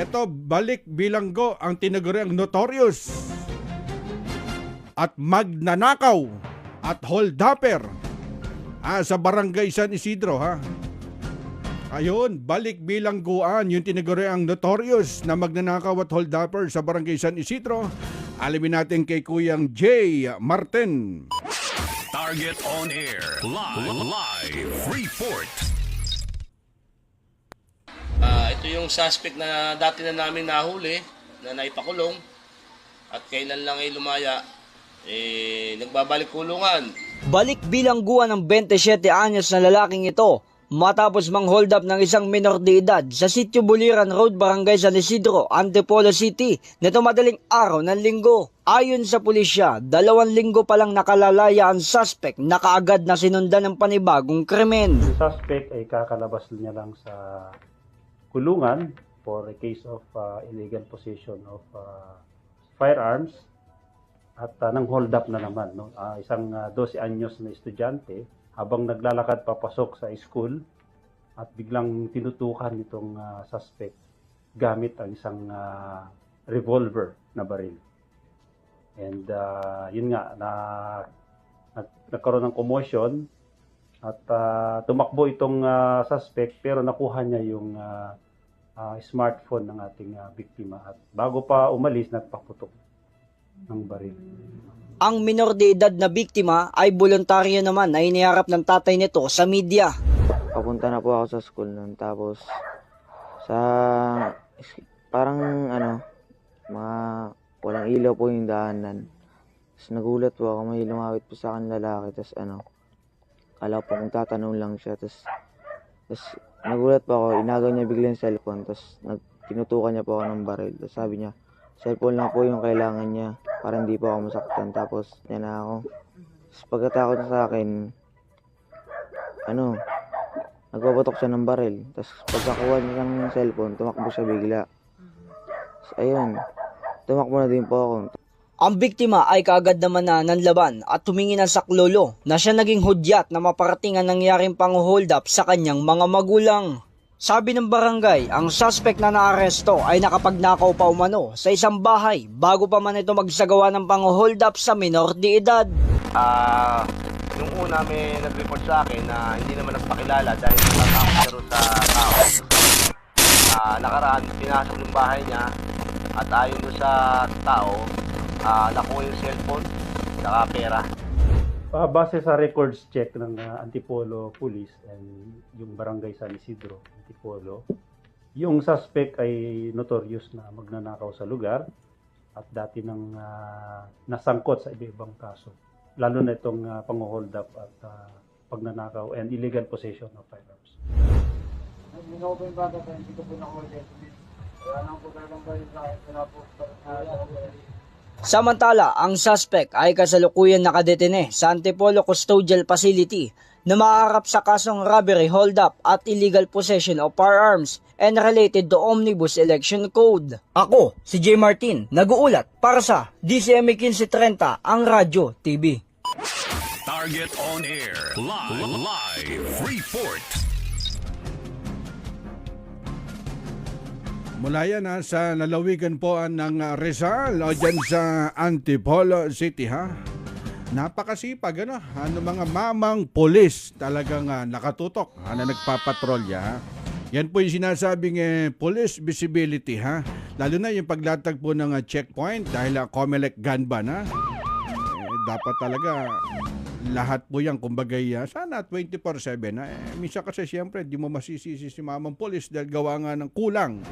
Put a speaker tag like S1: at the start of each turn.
S1: Eto, balik bilanggo ang tinaguriang notorious at magnanakaw at holdupper ah, sa barangay San Isidro ha. Ayun, balik bilangguan yung tinaguriang notorious na magnanakaw at holdupper sa barangay San Isidro. Alamin natin kay Kuyang J. Martin.
S2: Target on air. Live. Live. Report.
S3: Yung suspect na dati na namin nahuli, na naipakulong. At kailan lang ay lumaya, eh, nagbabalik kulungan.
S4: Balik bilangguan ng 27 anyos na lalaking ito matapos mang hold up ng isang minor de edad sa Sitio Buliran Road, Barangay San Isidro, Antipolo City nito madaling araw ng linggo. Ayon sa pulisya, dalawang linggo pa lang nakalalaya ang suspect na kaagad na sinundan ng panibagong krimen.
S5: The suspect ay kakalabas niya lang sa kulungan for a case of uh, illegal possession of uh, firearms. At uh, nang hold up na naman no? Ah, isang uh, 12 anyos na estudyante habang naglalakad papasok sa school at biglang tinutukan itong uh, suspect gamit ang isang uh, revolver na baril. And uh, yun nga na nag- nagkaroon ng commotion at ah, tumakbo itong ah, suspect pero nakuha niya yung ah, ah, smartphone ng ating ah, biktima at bago pa umalis nagpaputok ng baril.
S4: Ang minor de edad na biktima ay voluntaryo naman na iniharap ng tatay nito sa media.
S6: papunta na po ako sa school nun. Tapos, sa, parang ano, mga walang ilaw po yung daanan. Tapos nagulat po ako, may lumawit po sa akin lalaki. Tapos ano, kala po kung tatanong lang siya. Tapos, tapos nagulat po ako, inagaw niya bigla yung cellphone. Tapos nag, tinutukan niya po ako ng baril. Tapos sabi niya, cellphone lang po yung kailangan niya para hindi po ako masaktan. Tapos niya na ako. Tapos pagkatakot sa akin, ano, nagpapatok siya ng baril. Tapos pagkakuha niya ng cellphone, tumakbo siya bigla. Tapos ayun, tumakbo na din po ako.
S4: Ang biktima ay kaagad naman na nanlaban at tumingi ng saklolo na siya naging hudyat na maparating ang nangyaring pang-hold up sa kanyang mga magulang. Sabi ng barangay, ang suspect na naaresto ay nakapagnakaw pa umano sa isang bahay bago pa man ito magsagawa ng pang-hold up sa minor de edad.
S3: Ah, nung una may nag-report sa akin na hindi naman nagpakilala dahil rin sa tao. Ah, nakaraan, pinasok yung bahay niya at ayon sa tao, ah, nakuha yung cellphone, saka pera.
S5: Ah, base sa records check ng ah, Antipolo Police and yung Barangay San Isidro, Antipolo, yung suspect ay notorious na magnanakaw sa lugar at dati nang ah, nasangkot sa iba-ibang kaso. Lalo na itong uh, pang-hold up at ah, pagnanakaw and illegal possession of firearms.
S4: Samantala, ang suspect ay kasalukuyan nakadetene sa Antipolo Custodial Facility na maaarap sa kasong robbery, hold-up at illegal possession of firearms and related to Omnibus Election Code. Ako, si J. Martin, nag-uulat para sa DCMA 1530, ang Radyo TV.
S2: Target on air. Live. Live. Report.
S1: Mula yan ha, sa lalawigan po ah, ng ah, Rizal o dyan sa Antipolo City ha. Napakasipag ano, ano mga mamang polis talagang ah, nakatutok ha, na nagpapatrolya ha. Yan po yung sinasabing eh, police visibility ha. Lalo na yung paglatag po ng ah, checkpoint dahil uh, Comelec gun ban ha. Eh, dapat talaga lahat po yan, kumbaga uh, sana 24-7 na. Eh, minsan kasi siyempre, di mo masisisi si mamang polis dahil gawa nga ng kulang